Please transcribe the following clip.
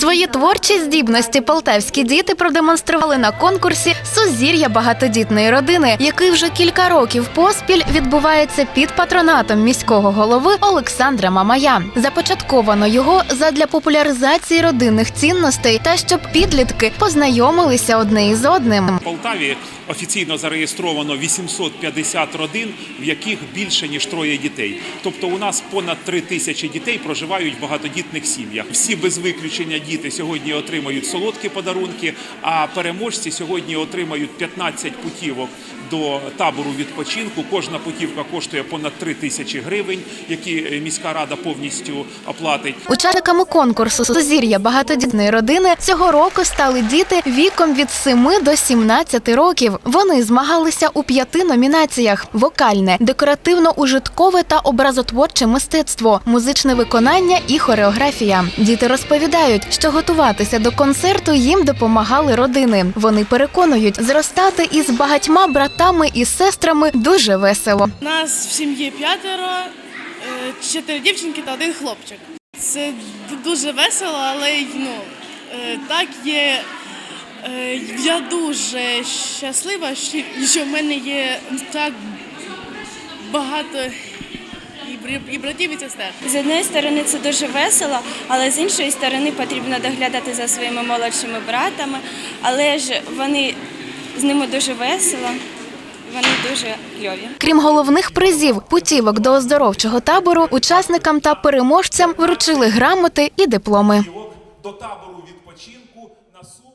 Свої творчі здібності полтавські діти продемонстрували на конкурсі Сузір'я багатодітної родини, який вже кілька років поспіль відбувається під патронатом міського голови Олександра Мамая. Започатковано його задля популяризації родинних цінностей та щоб підлітки познайомилися одне із одним. В Полтаві офіційно зареєстровано 850 родин, в яких більше ніж троє дітей. Тобто у нас понад 3 тисячі дітей проживають в багатодітних сім'ях. Всі без виключення діти сьогодні отримають солодкі подарунки, а переможці сьогодні отримають 15 путівок до табору відпочинку. Кожна путівка коштує понад 3 тисячі гривень, які е, міська рада повністю оплатить. Учасниками конкурсу Сузір'я багатодітної родини цього року стали діти віком від 7 до 17 років. Вони змагалися у п'яти номінаціях: вокальне, декоративно-ужиткове та образотворче мистецтво, музичне виконання і хореографія. Діти розповідають, що готуватися до концерту їм допомагали родини. Вони переконують, зростати із багатьма братами і сестрами дуже весело. Нас в сім'ї п'ятеро, е, чотири дівчинки та один хлопчик. Це дуже весело, але й, ну, е, так є. е, Я дуже щаслива, що- що в мене є так багато і братів, і сестер. З однієї сторони це дуже весело, але з іншої сторони потрібно доглядати за своїми молодшими братами. Але ж вони з ними дуже весело, вони дуже кльові. Крім головних призів, путівок до оздоровчого табору, учасникам та переможцям вручили грамоти і дипломи. До табору відпочинку на суму